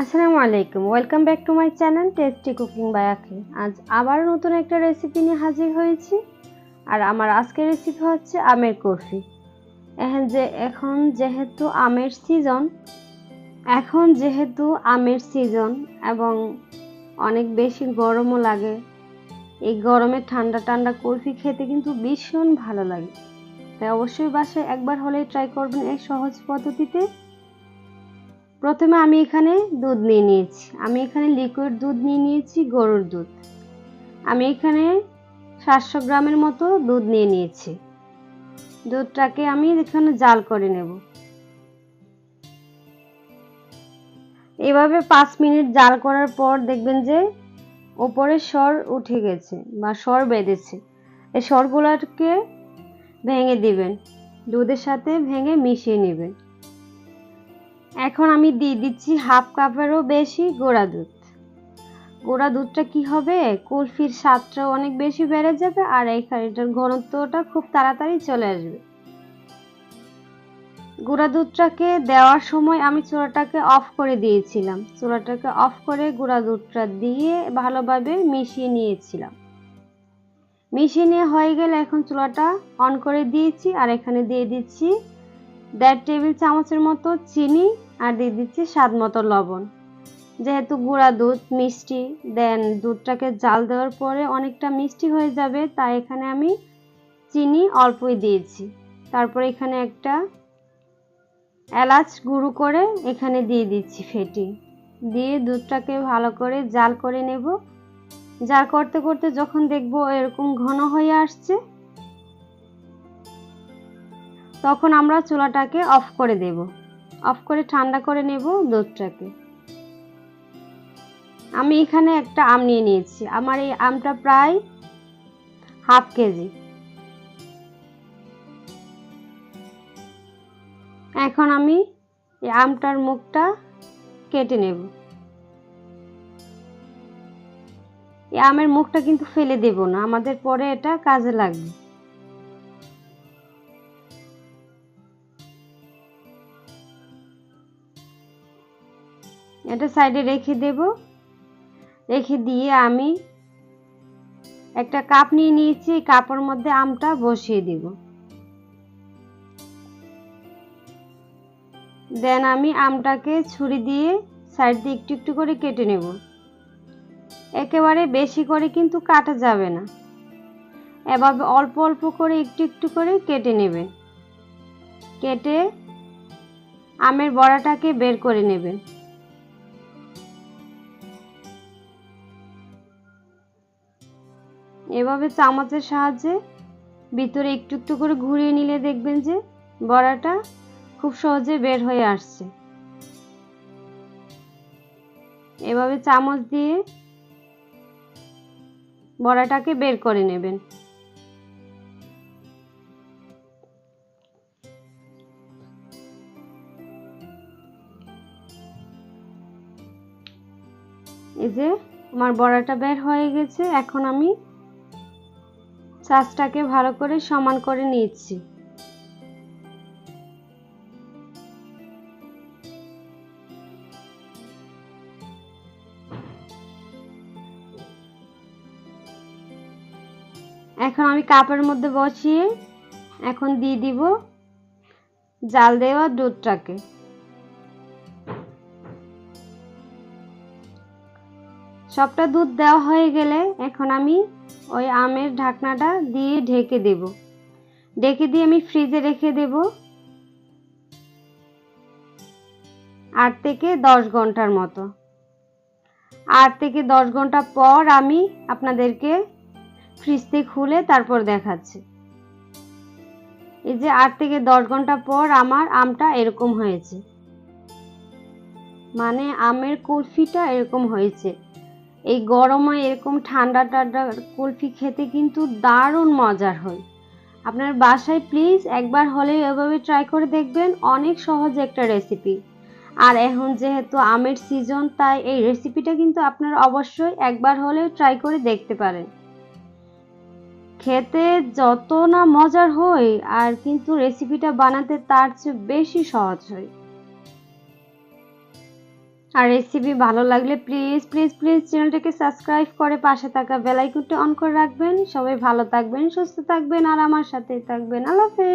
আসসালামু আলাইকুম। Welcome back to my channel tasty cooking by Akhi আজ আবার নতুন একটা রেসিপি নিয়ে হাজির হয়েছি। আর আমার আজকের রেসিপি হচ্ছে আমের এখন যে এখন যেহেতু আমের সিজন এখন যেহেতু আমের সিজন এবং অনেক বেশি গরমও লাগে, এই গরমে ঠান্ডা ঠান্ডা কুলফি খেতে কিন্তু ভীষণ ভালো লাগে। তাই অবশ্যই বাসায় একবার হলেই ট্রাই করবেন এই সহজ পদ্ধতিতে। প্রথমে আমি এখানে দুধ নিয়ে নিয়েছি। আমি এখানে লিকুইড দুধ নিয়ে নিয়েছি, গরুর দুধ। আমি এখানে সাতশো গ্রামের মতো দুধ নিয়ে নিয়েছি। দুধটাকে আমি এখানে জাল করে নেব। এভাবে পাঁচ মিনিট জাল করার পর দেখবেন যে ওপরে স্বর উঠে গেছে বা স্বর বেঁধেছে। এই স্বরগুলোকে ভেঙে দিবেন। দুধের সাথে ভেঙে মিশিয়ে নেবেন। এখন আমি দিয়ে দিচ্ছি হাফ কাপেরও বেশি গোড়া দুধ। গোড়া দুধটা কি হবে? কুলফির স্বাদটাও অনেক বেশি বেড়ে যাবে আর এইখানে এটার ঘনত্বটা খুব তাড়াতাড়ি চলে আসবে। গুঁড়া দুধটাকে দেওয়ার সময় আমি চুলাটাকে অফ করে দিয়েছিলাম। চুলাটাকে অফ করে গুঁড়া দুধটা দিয়ে ভালোভাবে মিশিয়ে নিয়েছিলাম। মিশিয়ে নিয়ে হয়ে গেলে এখন চুলাটা অন করে দিয়েছি আর এখানে দিয়ে দিচ্ছি দেড় টেবিল চামচের মতো চিনি আর দিয়ে দিচ্ছি স্বাদ মতো লবণ। যেহেতু গুঁড়া দুধ, মিষ্টি, দেন দুধটাকে জাল দেওয়ার পরে অনেকটা মিষ্টি হয়ে যাবে, তাই এখানে আমি চিনি অল্পই দিয়েছি। তারপর এখানে একটা এলাচ গুঁড়ো করে এখানে দিয়ে দিচ্ছি ফেটি দিয়ে দুধটাকে ভালো করে জাল করে নেব। জাল করতে করতে যখন দেখব এরকম ঘন হয়ে আসছে তখন আমরা চুলাটাকে অফ করে দেব। অফ করে ঠান্ডা করে নেব দুধটাকে। আমি এখানে একটা আম নিয়ে নিয়েছি। আমার এই আমটা প্রায় হাফ কেজি। এখন আমি এই আমটার মুখটা কেটে নেব। এই আমের মুখটা কিন্তু ফেলে দেব না। আমাদের পরে এটা কাজে লাগবে। এটা সাইডে রেখে দেব। রেখে দিয়ে আমি একটা কাপ নিয়ে নিয়েছি কাপের মধ্যে আমটা বসিয়ে দেব। দেন আমি আমটাকে ছুরি দিয়ে সাইড দিয়ে একটু একটু করে কেটে নেব। একেবারে বেশি করে কিন্তু কাটা যাবে না। এভাবে অল্প অল্প করে একটু একটু করে কেটে নেবেন কেটে আমের বড়াটাকে বের করে নেবেন এভাবে চামচের সাহায্যে ভিতরে একটু একটু করে ঘুরিয়ে নিলে দেখবেন যে বড়াটা খুব সহজে বের হয়ে আসছে। এভাবে চামচ দিয়ে বড়াটাকে বের করে নেবেন। এই যে আমার বড়াটা বের হয়ে গেছে, এখন আমি চাষটাকে ভালো করে সমান করে নিচ্ছি এখন আমি কাপের মধ্যে বসিয়ে এখন দিয়ে দিব জাল দেওয়া দুধটাকে। সবটা দুধ দেওয়া হয়ে গেলে এখন আমি ওই আমের ঢাকনাটা দিয়ে ঢেকে দেব। ঢেকে দিয়ে আমি ফ্রিজে রেখে দেব আট থেকে দশ ঘণ্টার মতো। আট থেকে দশ ঘণ্টা পর আমি আপনাদেরকে ফ্রিজ খুলে তারপর দেখাচ্ছি। এই যে আট থেকে দশ ঘণ্টা পর আমার আমটা এরকম হয়েছে। মানে আমের কুলফিটা এরকম হয়েছে। এই গরমে এরকম ঠান্ডা ঠান্ডা কুলফি খেতে কিন্তু দারুণ মজার হয়। আপনার বাসায় প্লিজ একবার হলে এভাবে ট্রাই করে দেখবেন, অনেক সহজ একটা রেসিপি আর এখন যেহেতু আমের সিজন তাই এই রেসিপিটা কিন্তু আপনারা অবশ্যই একবার হলে ট্রাই করে দেখতে পারেন। খেতে যত না মজার হয়, আর কিন্তু রেসিপিটা বানাতে তার চেয়ে বেশি সহজ হয়। আর রেসিপি ভালো লাগলে প্লিজ প্লিজ প্লিজ চ্যানেলটাকে সাবস্ক্রাইব করে পাশে থাকা বেলাইকনটা অন করে রাখবেন। সবাই ভালো থাকবেন, সুস্থ থাকবেন, আর আমার সাথেই থাকবেন। আল্লাহ হাফেজ।